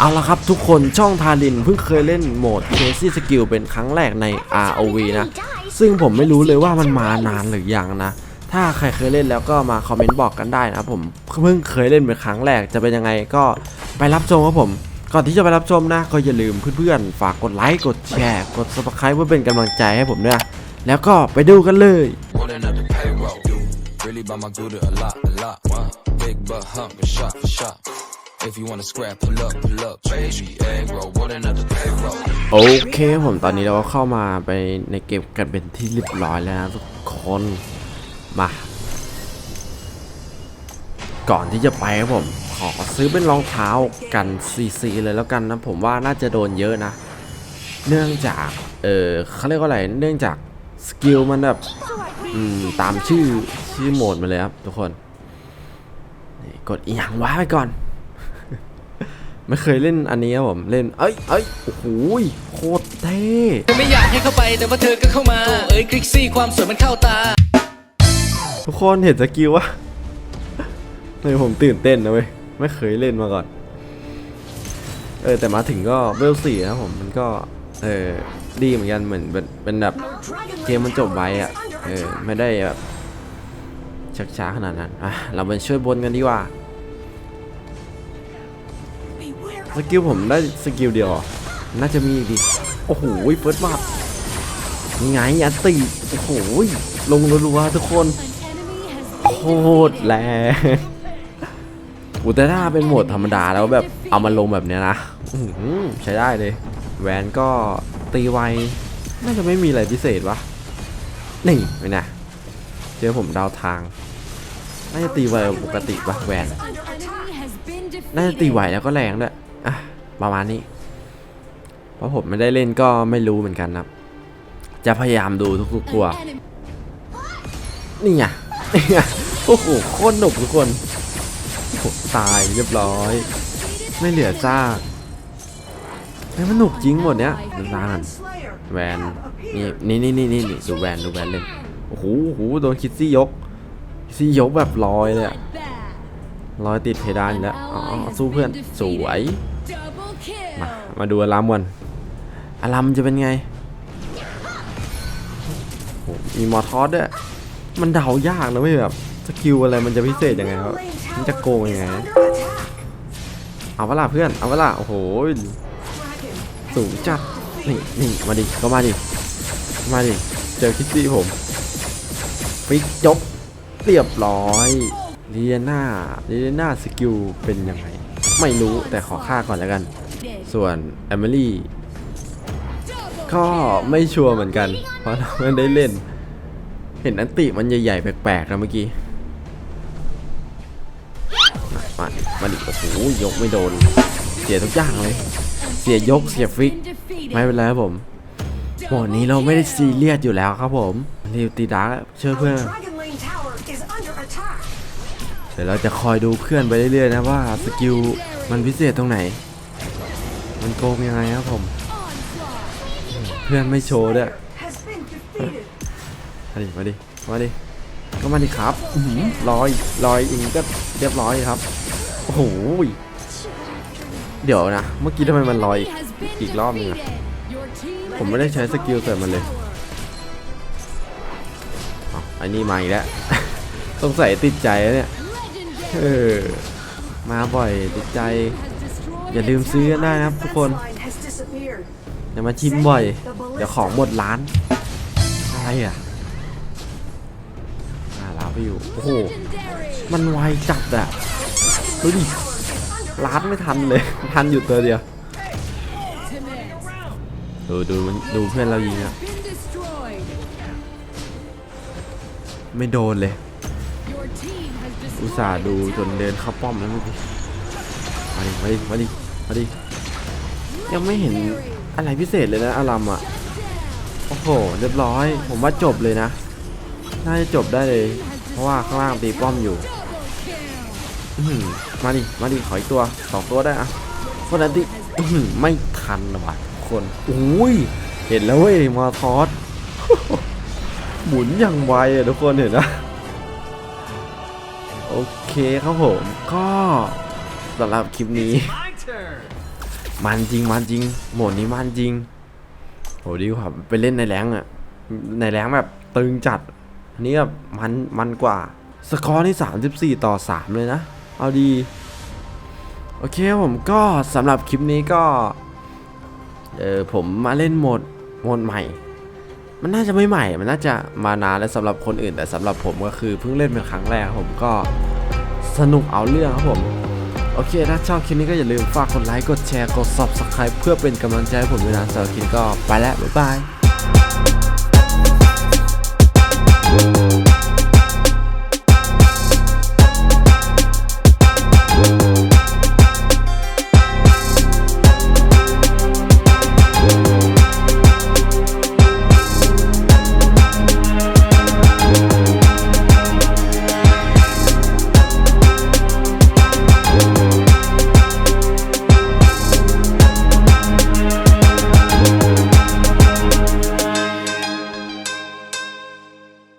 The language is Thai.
เอาละครับทุกคนช่องทารินเพิ่งเคยเล่นโหมด Crazy Skill เป็นครั้งแรกใน ROV นะ ซึ่งผมไม่รู้เลยว่ามันมานานหรือยังนะ ถ้าใครเคยเล่นแล้วก็มาคอมเมนต์บอกกันได้นะผมเพิ่งเคยเล่นเป็นครั้งแรกจะเป็นยังไงก็ไปรับชมครับผม ก่อนที่จะไปรับชมนะ ก็อย่าลืมเพื่อนๆ ฝากกดไลค์กดแชร์กด subscribe เพื่อเป็นกำลังใจให้ผมด้วยนะแล้วก็ไปดูกันเลย Really by my good a lot, a lot. Big butt hump and shot for shot. If you wanna scrap, pull up, pull up. Baby, egg roll. Rolling up the payroll. โอเคผมตอนนี้เราก็เข้ามาไปในเกมกันเป็นที่เรียบร้อยแล้วนะทุกคนมา ก่อนที่จะไปครับผม ขอซื้อเป็นรองเท้ากันซีซีเลยแล้วกันนะผมว่าน่าจะโดนเยอะนะ เนื่องจากเออเขาเรียกว่าอะไรเนื่องจากสกิลมันแบบอืมตามชื่อชื่อโหมดมาเลยครับทุกคนนี่กดอีหยังว้าไปก่อน ไม่เคยเล่นอันนี้ครับผมเล่นเอ้ยเอ้ยโอ้โหโคตรเท่เธอไม่อยากให้เข้าไปแต่ว่าเธอก็เข้ามาโอ้เอ้ยคลิกซี่ความสวยมันเข้าตา ทุกคนเห็นสกิลวะเลยผมตื่นเต้นนะเว้ยไม่เคยเล่นมาก่อน เออแต่มาถึงก็เวลสี่นะผมมันก็เออดีเหมือนกันเหมือนเป็นเป็นแบบเกมมันจบไวอะ่ะเออไม่ได้แบบชักช้าขนาดนั้นอะเราไปช่วยบนกันดีกว่า สกิลผมได้สกิลเดียวน่าจะมีอีกดิโอ้โหเฟิร์สบัตยังไงอันตีโอ้โหลงรัวๆทุกคนโคตรแรงอุยแต่ถ้าเป็นโหมดธรรมดาแล้วแบบเอามาลงแบบเนี้ยนะใช้ได้เลยแวนก็ตีไวน่าจะไม่มีอะไรพิเศษวะนี่ไม่นะเจอผมดาวทางน่าจะตีไวปกติปะแวนน่าจะตีไวแล้วก็แรงด้วย อะประมาณนี้ เพราะผมไม่ได้เล่นก็ไม่รู้เหมือนกันครับ จะพยายามดูทุกๆตัว นี่ไงนี่ไงโอ้โหโคตรหนุกทุกคนตายเรียบร้อย ไม่เหลือซากเฮ้ยมันหนุกจริงหมดเนี้ยนานแวนนี่นี่นี่นี่นี่ดูแวนดูแวนเล่นโอ้โหโอ้โหโดนคิดซี่ยกซี่ยกแบบลอยเลยอะลอยติดเพดานแล้วอ๋อสู้เพื่อนสวย มาดูอารามก่อนอารามจะเป็นไงมีมอทอสด้วยมันเดายากนะไม่แบบสกิลอะไรมันจะพิเศษยังไงครับมันจะโกงยังไงเอาเวลาเพื่อนเอาเวลาโอ้โหสูงจัดนี่นี่มาดิก็มาดิมาดิเจอคิตตี้ผมฟิกยกเรียบร้อยเลียนาเลียนาสกิลเป็นยังไงไม่รู้แต่ขอค่าก่อนแล้วกัน ส่วนแอมเบลี่ก็ไม่ชัวร์เหมือนกัน เพราะเราไม่ได้เล่น เห็นอันติมันใหญ่ๆแปลกๆนะเมื่อกี้มามาดิโอ้โหยกไม่โดน เสียทุกอย่างเลย เสียยกเสียฟิก ไม่เป็นไรครับผมโหมดนี้เราไม่ได้ซีเรียสอยู่แล้วครับผมรีบตีดาร์กช่วยเพื่อนเดี๋ยวเราจะคอยดูเพื่อนไปเรื่อยๆนะว่าสกิลมันพิเศษตรงไหน มันโกงยังไงครับผม เพื่อนไม่โชว์ด้วย Has been defeated. มาดิมาดิมาดิก็มาดิครับอื้อหือลอยลอยอิงก็เรียบร้อยครับ โอ้โหเดี๋ยวนะ เมื่อกี้ทำไมมันลอยอีกอีกรอบนึงอะผมไม่ได้ใช้สกิลใส่มันเลยอ๋ออันนี้มาอีกแล้วต้องใส่ติดใจแล้วเนี่ย เออ มาบ่อยติดใจ อย่าลืมซื้อกันได้นะครับทุกคนอย่ามาชิมบ่อย เดี๋ยวของหมดร้าน อะไรอะอ่าลาไปอยู่โอ้โหมันไวจัดอะดูดิร้านไม่ทันเลยทันอยู่ตัวเดียวดูดูดูเพื่อนเรายิงอะไม่โดนเลย อุตส่าห์ดูจนเดินเข้าป้อมแล้วเมื่อกี้มาดิมาดิมาดิ มาดิ ยังไม่เห็นอะไรพิเศษเลยนะอารัมอะ โอ้โห เรียบร้อย ผมว่าจบเลยนะ น่าจะจบได้เลย เพราะว่าข้างล่างตีป้อมอยู่มาดิ มาดิ ขออีกตัวสองตัวได้อะคนนั้นที่ไม่ทันนะว่ะทุกคนอุ้ย เห็นแล้วเว้ยมาทอสหมุนอย่างไวอะทุกคนเห็นนะโอเคครับผม ก็สำหรับคลิปนี้ มันจริงมันจริงโหมดนี้มันจริงโหดีกว่าไปเล่นในแรงอะในแรงแบบตึงจัดอันนี้แบบมันมันกว่าสกอร์นี่34 ต่อ 3 เลยนะ เอาดี โอเคผมก็สำหรับคลิปนี้ก็ เออผมมาเล่นโหมดโหมดใหม่ มันน่าจะไม่ใหม่ มันน่าจะมานานแล้วสำหรับคนอื่น แต่สำหรับผมก็คือเพิ่งเล่นเป็นครั้งแรกผมก็สนุกเอาเรื่องครับผม โอเค ถ้าชอบคลิปนี้ก็อย่าลืมฝากกดไลค์ กดแชร์ กด subscribe เพื่อเป็นกำลังใจให้ผมด้วยนะสำหรับคลิปนี้ก็ไปแล้ว บ๊ายบาย